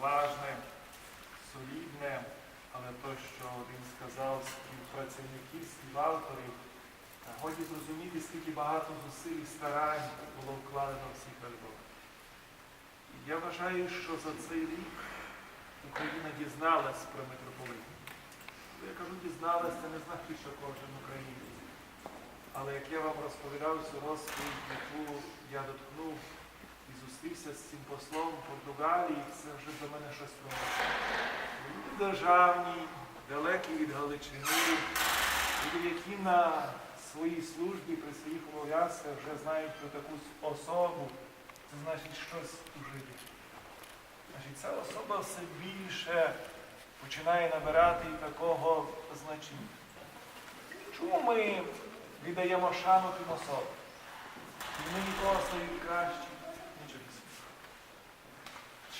поважне, солідне, але то, що він сказав співпрацівників, співавторів, годі зрозуміти, скільки багато зусиль і старань було вкладено в цих альбомах. Я вважаю, що за цей рік Україна дізналась про митрополита. Я кажу, дізналась, це не значить, що кожен українець. Але як я вам розповідав цю розповідь, яку я доткнув і зустрівся з цим послом в Португалії, це вже до мене щось принесло. Люди державні, далекі від Галичини, люди, які на своїй службі, при своїх обов'язках вже знають про таку особу, це значить щось у житті. Значить, ця особа все більше починає набирати такого значення. Чому ми віддаємо шану тим особам? І ми нікого стають кращі.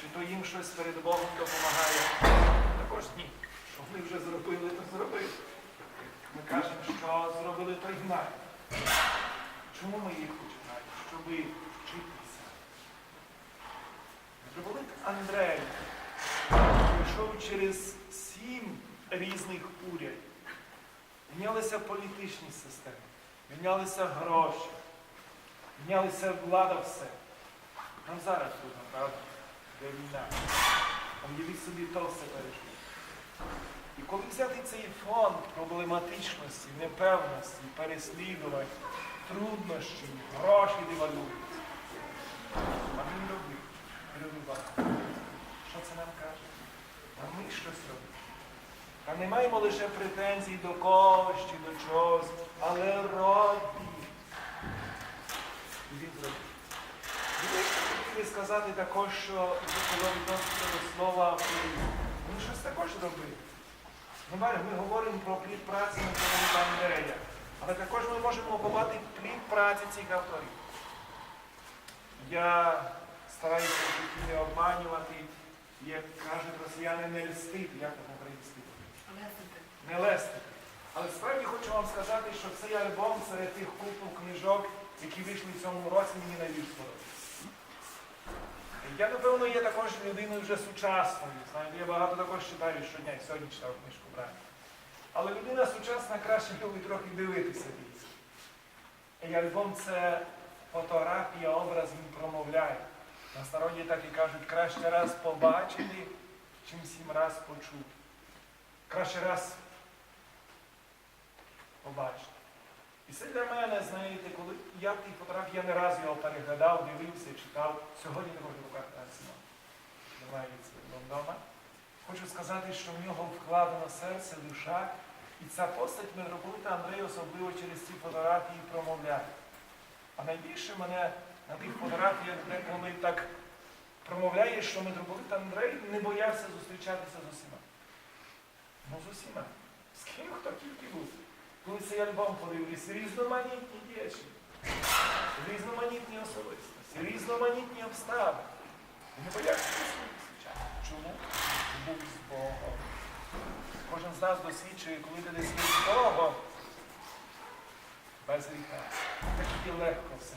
Чи то їм щось перед Богом допомагає? Також ні. Що вони вже зробили, то зробили. Ми кажемо, що зробили, то й знають. Чому ми їх починаємо? Щоб вчитися. Митрополит Андрей пройшов через сім різних урядів. Мінялися політичні системи, мінялися гроші, мінялися влада все. Нам зараз трудно, правда? Де війна. Собі, то все перейшло. І коли взяти цей фон проблематичності, непевності, переслідувань, труднощів, гроші девалюються, а він робив, перебував. Що це нам каже? А ми щось робимо. А не маємо лише претензій до когось чи до чогось, але робіть. І він зробив. Ви сказати також, що коли відноситься до слова Він щось також робив. Ми, ми говоримо про плід праці Миколи Андрея, але також ми можемо побачити плід праці цих авторів. Я стараюся житті не обманювати, як кажуть росіяни, не льстити, як по-українськи. Не лестити. Але справді хочу вам сказати, що цей альбом серед тих купу книжок, які вийшли в цьому році, мені найбільш сподобався. Я, напевно, є також людиною вже сучасною. Знаєте, я багато також читаю щодня, і сьогодні читав книжку брати. Але людина сучасна краще любить трохи дивитися більше. І альбом це фотографія, образ він промовляє. На староді так і кажуть, краще раз побачити, чим сім раз почути. Краще раз побачити. І це для мене, знаєте, коли я ті фотографії, я не раз його переглядав, дивився, читав. Сьогодні також в руках Арсена. Немає вдома. Хочу сказати, що в нього вкладено серце, душа. І ця постать митрополита Андрея особливо через ці фотографії промовляє. А найбільше мене на тих фотографіях деколи так промовляє, що митрополит Андрей не боявся зустрічатися з усіма. Ну, з усіма. З ким хто тільки був. Коли цей альбом подивилися, різноманітні діячі, різноманітні особистості, різноманітні обставини. Не зустрічати. Чому? Був з Богом. Кожен з нас досвідчує, коли ти десь з Богом, без гріха. Так і легко все.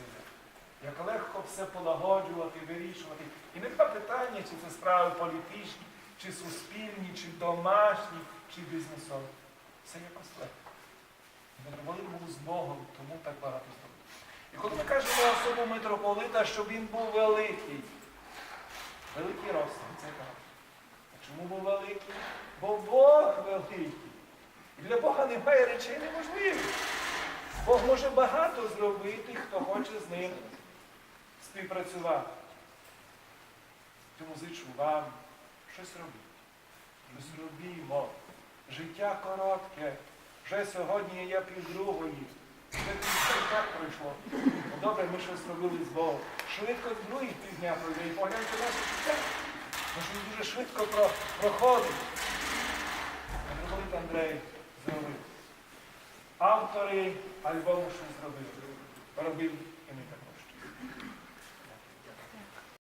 Як легко все полагоджувати, вирішувати. І не два питання, чи це справи політичні, чи суспільні, чи домашні, чи бізнесові. Все якось легко. Митрополит був з Богом, тому так багато зробив. І коли ми кажемо особу митрополита, що він був великий, великий ростом, це правда. А чому був великий? Бо Бог великий. І для Бога немає речей неможливих. Бог може багато зробити, хто хоче з ним співпрацювати. Тому зичу вам щось робіть. Щось робімо. Життя коротке. Вже сьогодні є півдругої. Півтори так пройшло. Ну, добре, ми щось робили з Богом. Швидко другий півдня пройде. І погляньте наше життя. Що він дуже швидко про- проходить. Митрополит Андрей зробив. Автори альбому щось зробили. Робив і ми.